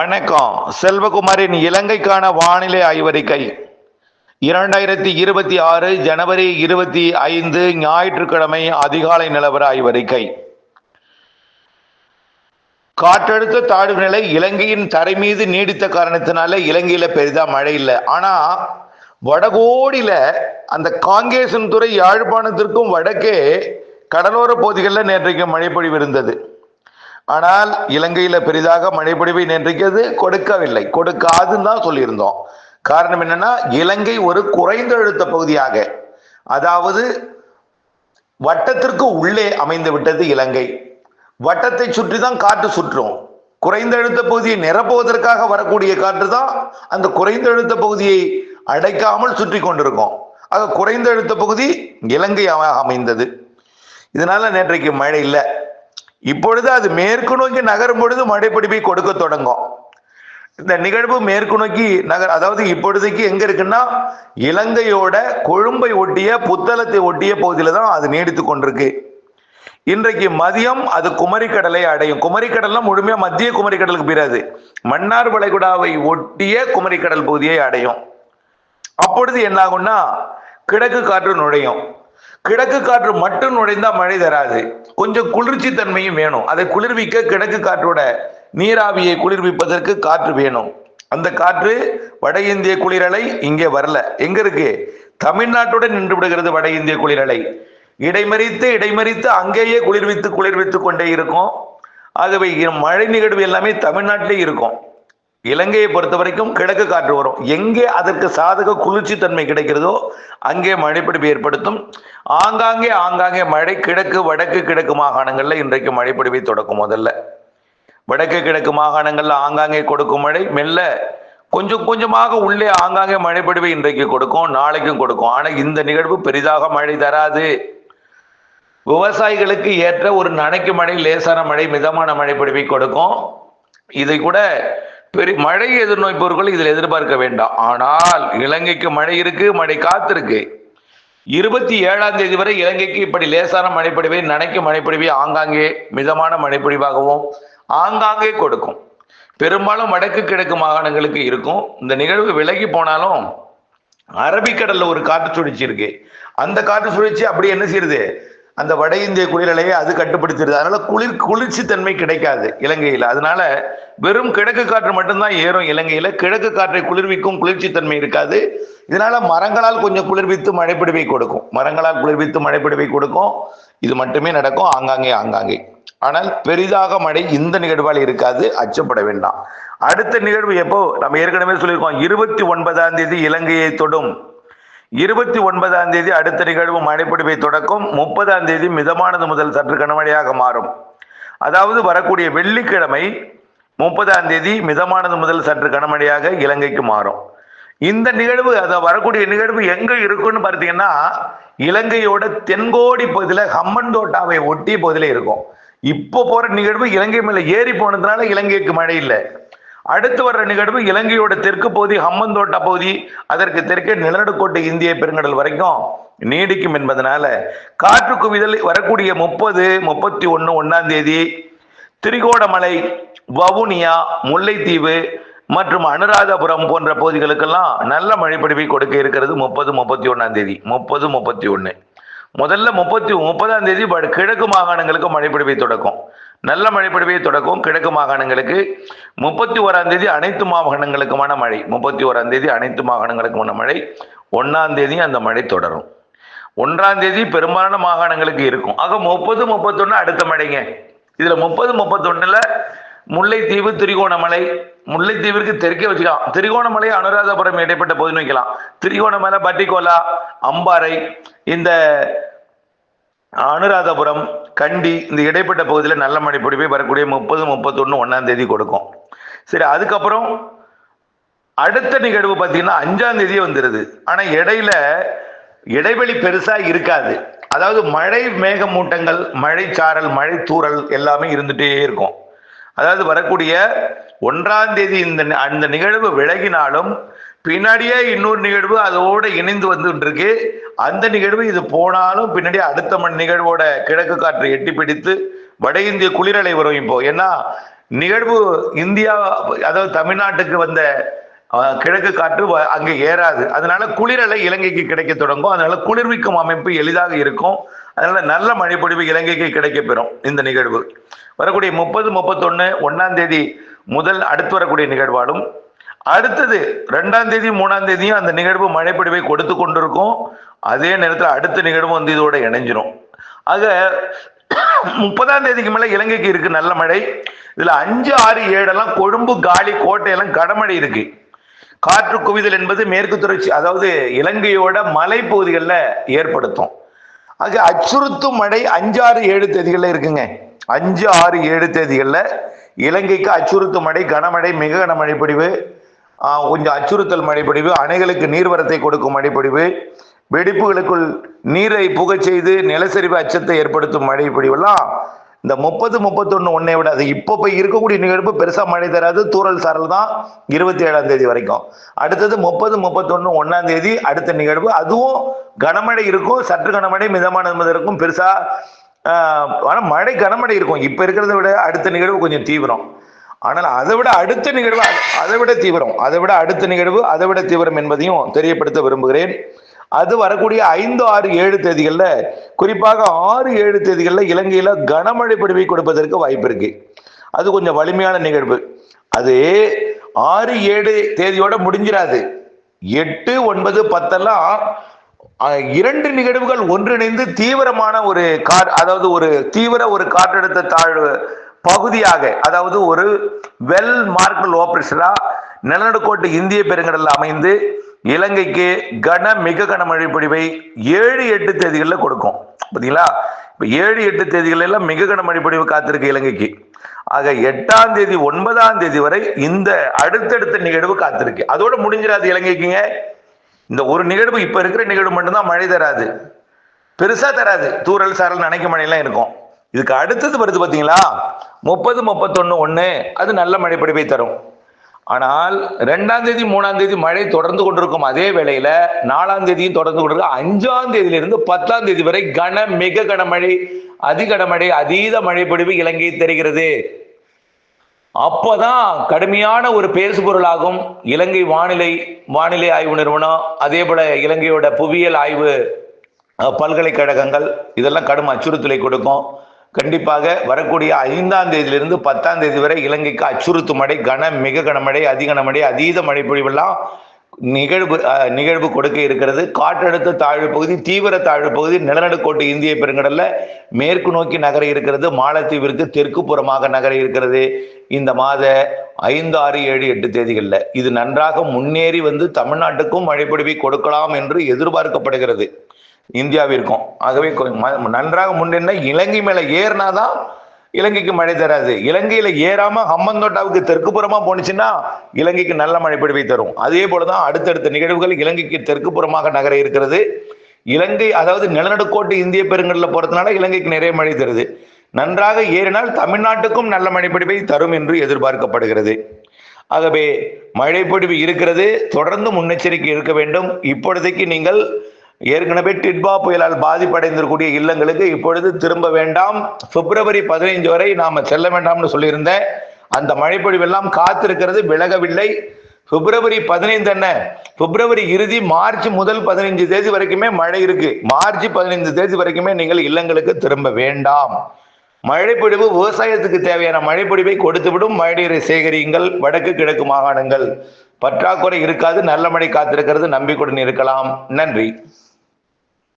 வணக்கம். செல்வகுமாரின் இலங்கைக்கான வானிலை ஆய்வறிக்கை. இரண்டாயிரத்தி இருபத்தி ஆறு ஜனவரி இருபத்தி ஐந்து ஞாயிற்றுக்கிழமை அதிகாலை நிலவர ஆய்வறிக்கை. காற்றழுத்த தாழ்வு நிலை இலங்கையின் தரை மீது நீடித்த காரணத்தினால இலங்கையில பெரிதா மழை இல்லை. ஆனா வடகோடியில அந்த காங்கேசன் துறை யாழ்ப்பாணத்திற்கும் வடக்கே கடலோர பகுதிகளில் நேற்றைக்கு மழை பொழிவு இருந்தது. ஆனால் இலங்கையில பெரிதாக மழைப்பொழிவை நேன்றைக்கு கொடுக்கவில்லை. கொடுக்காதுன்னு தான் சொல்லியிருந்தோம். காரணம் என்னன்னா இலங்கை ஒரு குறைந்த அழுத்த பகுதியாக. அதாவது வட்டத்திற்கு உள்ளே அமைந்து விட்டது இலங்கை. வட்டத்தை சுற்றி தான் காற்று சுற்றும். குறைந்த அழுத்த பகுதியை நிரப்புவதற்காக வரக்கூடிய காற்று தான் அந்த குறைந்த அழுத்த பகுதியை அடைக்காமல் சுற்றி கொண்டிருக்கும். ஆக குறைந்த அழுத்த பகுதி இலங்கை அமைந்தது. இதனால நேற்றைக்கு மழை இல்லை. இப்பொழுது அது மேற்கு நோக்கி நகரும் பொழுது மழைப்பிடிப்பை கொடுக்க தொடங்கும். இந்த நிகழ்வு மேற்கு நோக்கி நகர் அதாவது இப்பொழுதைக்கு எங்க இருக்குன்னா இலங்கையோட கொழும்பை ஒட்டிய புத்தளத்தை ஒட்டிய பகுதியில தான் அது நீடித்து கொண்டிருக்கு. இன்றைக்கு மதியம் அது குமரிக்கடலை அடையும். குமரிக்கடல்லாம் முழுமையா மத்திய குமரிக்கடலுக்கு பிறாது மன்னார் வளைகுடாவை ஒட்டிய குமரிக்கடல் பகுதியை அடையும். அப்பொழுது என்னாகும்னா கிழக்கு காற்று நுழையும். கிழக்கு காற்று மட்டும் நுழைந்தா மழை தராது. கொஞ்சம் குளிர்ச்சி தன்மையும் வேணும். அதை குளிர்விக்க கிழக்கு காற்றோட நீராவியை குளிர்விப்பதற்கு காற்று வேணும். அந்த காற்று வட இந்திய குளிரலை இங்கே வரல. எங்க இருக்கு? தமிழ்நாட்டுடன் நின்று விடுகிறது வட இந்திய குளிரலை. இடைமறித்து இடைமறித்து அங்கேயே குளிர்வித்து குளிர்வித்து கொண்டே இருக்கும். ஆகவே மழை நிகழ்வு எல்லாமே தமிழ்நாட்டிலே இருக்கும். இலங்கையை பொறுத்த வரைக்கும் கிழக்கு காற்று வரும். எங்கே அதற்கு சாதக குளிர்ச்சி தன்மை கிடைக்கிறதோ அங்கே மழைப்பிடிப்பு ஏற்படுத்தும். ஆங்காங்கே ஆங்காங்கே மழை கிழக்கு வடக்கு கிழக்கு மாகாணங்களில் இன்றைக்கு மழைப்பிடிப்பை தொடக்கும் முதல்ல. வடக்கு கிழக்கு மாகாணங்களில் ஆங்காங்கே கொடுக்கும் மழை மெல்ல கொஞ்சம் கொஞ்சமாக உள்ளே ஆங்காங்கே மழைப்பிடிவை இன்றைக்கு கொடுக்கும் நாளைக்கும் கொடுக்கும். ஆனால் இந்த நிகழ்வு பெரிதாக மழை தராது. விவசாயிகளுக்கு ஏற்ற ஒரு நனைக்கு மழை லேசான மழை மிதமான மழைப்பிடிவை கொடுக்கும். இதை கூட பெரிய மழை எதிர்நோய்ப்பவர்கள் இதில் எதிர்பார்க்க வேண்டாம். ஆனால் இலங்கைக்கு மழை இருக்கு மழை காத்திருக்கு. இருபத்தி ஏழாம் தேதி வரை இலங்கைக்கு இப்படி லேசான மழைப்பொழிவை நனைக்கும் மழைப்பொழிவை ஆங்காங்கே மிதமான மழைப்பொழிவாகவும் ஆங்காங்கே கொடுக்கும். பெரும்பாலும் வடக்கு கிழக்கு மாகாணங்களுக்கு இருக்கும். இந்த நிகழ்வு விலகி போனாலும் அரபிக்கடல்ல ஒரு காற்று சுழற்சி இருக்கு. அந்த காற்று சுழற்சி அப்படி என்ன செய்யுது? அந்த வட இந்திய குளிரலையை அது கட்டுப்படுத்திடுது. அதனால குளிர் குளிர்ச்சி தன்மை கிடைக்காது இலங்கையில். அதனால வெறும் கிழக்கு காற்று மட்டும்தான் ஏறும் இலங்கையில. கிழக்கு காற்றை குளிர்விக்கும் குளிர்ச்சி தன்மை இருக்காது. இதனால மரங்களால் கொஞ்சம் குளிர்வித்து மழைப்பிடிவை கொடுக்கும். மரங்களால் குளிர்வித்து மழைப்பிடிவை கொடுக்கும். இது மட்டுமே நடக்கும். ஆங்காங்கே ஆங்காங்கே. ஆனால் பெரிதாக மழை இந்த நிகழ்வால் இருக்காது. அச்சப்பட வேண்டாம். அடுத்த நிகழ்வு எப்போ? நம்ம ஏற்கனவே சொல்லியிருக்கோம். இருபத்தி ஒன்பதாம் தேதி இலங்கையை தொடும். இருபத்தி ஒன்பதாம் தேதி அடுத்த நிகழ்வு மழைப்பிடிப்பை தொடக்கும். முப்பதாம் தேதி மிதமானது முதல் சற்று கனமழையாக மாறும். அதாவது வரக்கூடிய வெள்ளிக்கிழமை முப்பதாம் தேதி மிதமானது முதல் சற்று கனமழையாக இலங்கைக்கு மாறும். இந்த நிகழ்வு அதை வரக்கூடிய நிகழ்வு எங்க இருக்குன்னு பார்த்தீங்கன்னா இலங்கையோட தென்கோடி பகுதியில ஹம்மன்தோட்டாவை ஒட்டிய பகுதியில் இருக்கும். இப்போ போற நிகழ்வு இலங்கை மேல ஏறி போனதுனால இலங்கைக்கு மழை இல்லை. அடுத்து வர்ற நிகழ்வு இலங்கையோட தெற்கு பகுதி ஹம்மந்தோட்டா பகுதி அதற்கு தெற்கே நிலநடுக்கோட்டை இந்திய பெருங்கடல் வரைக்கும் நீடிக்கும் என்பதனால காற்று குவிதல் வரக்கூடிய முப்பது முப்பத்தி ஒன்று ஒன்னாம் தேதி திரிகோணமலை வவுனியா முல்லைத்தீவு மற்றும் அனுராதபுரம் போன்ற பகுதிகளுக்கெல்லாம் நல்ல மழைப்பிடிவை கொடுக்க இருக்கிறது முப்பது முப்பத்தி ஒன்னாம் தேதி. முப்பது முப்பத்தி ஒன்று முதல்ல முப்பத்தி முப்பதாம் தேதி கிழக்கு மாகாணங்களுக்கு மழைப்பிடிவை தொடக்கும். நல்ல மழைப்பொழிவை தொடக்கும் கிழக்கு மாகாணங்களுக்கு முப்பத்தி ஓராம் தேதி அனைத்து மாகாணங்களுக்குமான மழை. முப்பத்தி ஓராம் தேதி அனைத்து மாகாணங்களுக்குமான மழை. ஒன்றாம் தேதி அந்த மழை தொடரும். ஒன்றாம் தேதி பெரும்பாலான மாகாணங்களுக்கு இருக்கும். ஆக முப்பது முப்பத்தொன்னு அடுத்த மழைங்க. இதுல முப்பது முப்பத்தொன்னுல முல்லைத்தீவு திரிகோணமலை. முல்லைத்தீவிற்கு தெற்கே வச்சுக்கலாம். திரிகோணமலை அனுராதபுரம் இடைப்பட்ட பகுதி வைக்கலாம். திரிகோணமலை பட்டிக்கோலா அம்பாறை இந்த அனுராதபுரம் கண்டி இந்த இடைப்பட்ட பகுதியில் நல்ல மழை பிடிப்பை வரக்கூடிய முப்பது முப்பத்தொன்று ஒன்றாம் தேதி கொடுக்கும். சரி அதுக்கப்புறம் அடுத்த நிகழ்வு பார்த்தீங்கன்னா அஞ்சாம் தேதியே வந்துடுது ஆனால் இடையில இடைவெளி பெருசாக இருக்காது. அதாவது மழை மேகமூட்டங்கள் மழை சாரல் மழை தூறல் எல்லாமே இருந்துகிட்டே இருக்கும். அதாவது வரக்கூடிய ஒன்றாம் தேதி இந்த அந்த நிகழ்வு விலகினாலும் பின்னாடியே இன்னொரு நிகழ்வு அதோட இணைந்து வந்துருக்கு அந்த நிகழ்வு இது போனாலும் பின்னாடி அடுத்த மண் நிகழ்வோட கிழக்கு காற்றை எட்டி பிடித்து வட இந்திய குளிரலை வரும் இப்போ. ஏன்னா நிகழ்வு இந்தியா அதாவது தமிழ்நாட்டுக்கு வந்த கிழக்கு காற்று வ- அங்கே ஏறாது. அதனால குளிரலை இலங்கைக்கு கிடைக்க தொடங்கும். அதனால குளிர்விக்கும் அமைப்பு எளிதாக இருக்கும். அதனால நல்ல மழைப்பொழிவு இலங்கைக்கு கிடைக்க பெறும் இந்த நிகழ்வு. வரக்கூடிய முப்பது முப்பத்தொன்னு ஒன்னாம் தேதி முதல் அடுத்து வரக்கூடிய நிகழ்வாலும் அடுத்தது ரெண்டாம் தேதி மூணாம் தேதியும் அந்த நிகழ்வு மழைப்பிடிவை கொடுத்து கொண்டிருக்கும். அதே நேரத்தில் அடுத்த நிகழ்வும் வந்து இதோட இணைஞ்சிரும். ஆக முப்பதாம் தேதிக்கு மேல இலங்கைக்கு இருக்கு நல்ல மழை. இதுல அஞ்சு ஆறு ஏழெல்லாம் கொழும்பு காலி கோட்டையெல்லாம் கடமழை இருக்கு. காற்று குவிதல் என்பது மேற்கு தொடர்ச்சி அதாவது இலங்கையோட மலைப்பகுதிகளில் ஏற்படுத்தும். ஆக அச்சுறுத்தும் மழை அஞ்சு ஆறு ஏழு தேதிகளில் இருக்குங்க. அஞ்சு ஆறு ஏழு தேதிகளில் இலங்கைக்கு அச்சுறுத்தும் மழை கனமழை மிக கனமழை பொழிவு. கொஞ்சம் அச்சுறுத்தல் மழைப்பொழிவு அணைகளுக்கு நீர்வரத்தை கொடுக்கும் மழைப்பொழிவு வெடிப்புகளுக்குள் நீரை புகச் செய்து நிலச்சரிவு அச்சத்தை ஏற்படுத்தும் மழைப்பொழிவெல்லாம் இந்த முப்பது முப்பத்தொன்னு ஒன்றை விட அது இப்போ போய் இருக்கக்கூடிய நிகழ்வு பெருசாக மழை தராது. தூரல் சாரல் தான் இருபத்தி ஏழாம் தேதி வரைக்கும். அடுத்தது முப்பது முப்பத்தொன்னு ஒன்றாம் தேதி அடுத்த நிகழ்வு. அதுவும் கனமழை இருக்கும் சற்று கனமழை மிதமானது இருக்கும் பெருசாக ஆனால் மழை கனமழை இருக்கும். இப்போ இருக்கிறத விட அடுத்த நிகழ்வு கொஞ்சம் தீவிரம். ஆனால் அதை விட அடுத்த நிகழ்வு அதை விட தீவிரம் அதை விட அடுத்த நிகழ்வு அதை விட தீவிரம் என்பதையும் தெரியப்படுத்த விரும்புகிறேன். அது வரக்கூடிய ஐந்து ஆறு ஏழு தேதிகளில் குறிப்பாக ஆறு ஏழு தேதிகளில் இலங்கையில் கனமழை பிடிவை கொடுப்பதற்கு வாய்ப்பு இருக்கு. அது கொஞ்சம் வலிமையான நிகழ்வு. அது ஆறு ஏழு தேதியோட முடிஞ்சிடாது. எட்டு ஒன்பது பத்தெல்லாம் இரண்டு நிகழ்வுகள் ஒன்றிணைந்து தீவிரமான ஒரு கார் அதாவது ஒரு தீவிர ஒரு காற்றழுத்த தாழ்வு பகுதியாக அதாவது ஒரு வெல் மார்க்கல் லோ நிலநடுக்கோட்டு இந்திய பெருங்கடலில் அமைந்து இலங்கைக்கு கன மிக கனமழை பொழிவை ஏழு எட்டு தேதிகளில் கொடுக்கும். பாத்தீங்களா இப்ப ஏழு எட்டு தேதிகள் எல்லாம் மிக கனமழை பொழிவு காத்திருக்கு இலங்கைக்கு. ஆக எட்டாம் தேதி ஒன்பதாம் தேதி வரை இந்த அடுத்தடுத்த நிகழ்வு காத்திருக்கு. அதோட முடிஞ்சிடாது இலங்கைக்குங்க. இந்த ஒரு நிகழ்வு இப்ப இருக்கிற நிகழ்வு மட்டும்தான் மழை தராது. பெருசா தராது. தூரல் சாரல் நினைக்க மழையெல்லாம் இருக்கும். இதுக்கு அடுத்தது வருது பாத்தீங்களா முப்பது முப்பத்தொன்று ஒன்று அது நல்ல மழை தரும். ஆனால் ரெண்டாம் தேதி மூணாம் தேதி மழை தொடர்ந்து கொண்டிருக்கும் அதே வேளையில நாலாம் தேதியும் தொடர்ந்து கொண்டிருக்கும் அஞ்சாம் தேதியிலிருந்து பத்தாம் தேதி வரை கன மிக கனமழை அதிகனமழை அதீத மழை பொழிவு இலங்கை தெரிகிறது. அப்போதான் கடுமையான ஒரு பேசு பொருளாகும். இலங்கை வானிலை வானிலை ஆய்வு நிறுவனம் அதே போல இலங்கையோட புவியியல் ஆய்வு பல்கலைக்கழகங்கள் இதெல்லாம் கடும் அச்சுறுத்தலை கொடுக்கும். கண்டிப்பாக வரக்கூடிய ஐந்தாம் தேதியிலிருந்து பத்தாம் தேதி வரை இலங்கைக்கு அச்சுறுத்தும் மழை கன மிக கனமழை அதி கனமழை அதீத மழை பொழிவெல்லாம் நிகழ்வு நிகழ்வு கொடுக்க இருக்கிறது. காற்றழுத்த தாழ்வு பகுதி தீவிர தாழ்வு பகுதி நிலநடுக்கோட்டு இந்திய பெருங்கடல்ல மேற்கு நோக்கி நகர இருக்கிறது. மாலத்தீவிற்கு தெற்கு புறமாக நகர இருக்கிறது. இந்த மாத ஐந்து ஆறு ஏழு எட்டு தேதிகளில் இது நன்றாக முன்னேறி வந்து தமிழ்நாட்டுக்கும் மழைப்பொழிவை கொடுக்கலாம் என்று எதிர்பார்க்கப்படுகிறது. இந்தியாவிற்கும். ஆகவே ம- நன்றாக முன்னேறினா இலங்கை மேல ஏறினாதான் இலங்கைக்கு மழை தராது. இலங்கையில ஏறாம ஹம்மந்தோட்டாவுக்கு தெற்கு புறமா போனுச்சுன்னா இலங்கைக்கு நல்ல மழை பிடிவை தரும். அதே போலதான் அடுத்தடுத்த நிகழ்வுகள் இலங்கைக்கு தெற்கு புறமாக நகர இருக்கிறது. இலங்கை அதாவது நிலநடுக்கோட்டு இந்திய பெருங்கடல போறதுனால இலங்கைக்கு நிறைய மழை தருது. நன்றாக ஏறினால் தமிழ்நாட்டுக்கும் நல்ல மழைப்பிடிவை தரும் என்று எதிர்பார்க்கப்படுகிறது. ஆகவே மழை இருக்கிறது. தொடர்ந்து முன்னெச்சரிக்கை இருக்க வேண்டும். இப்பொழுதைக்கு நீங்கள் ஏற்கனவே டிட்பா புயலால் பாதிப்படைந்திருக்கூடிய இல்லங்களுக்கு இப்பொழுது திரும்ப வேண்டாம். பிப்ரவரி பதினைஞ்சு வரை நாம செல்ல வேண்டாம்னு சொல்லியிருந்தேன் அந்த மழைப்பொழிவெல்லாம் காத்திருக்கிறது விலகவில்லை. பிப்ரவரி பதினைந்து என்ன? பிப்ரவரி இறுதி மார்ச் முதல் பதினைஞ்சு தேதி வரைக்குமே மழை இருக்கு. மார்ச் பதினைந்து தேதி வரைக்குமே நீங்கள் இல்லங்களுக்கு திரும்ப வேண்டாம். மழைப்பொழிவு விவசாயத்துக்கு தேவையான மழைப்பொழிவை கொடுத்துவிடும். மழைநீரை சேகரியுங்கள். வடக்கு கிழக்கு மாகாணங்கள் பற்றாக்குறை இருக்காது. நல்ல மழை காத்திருக்கிறது. நம்பிக்கையுடன் இருக்கலாம். நன்றி.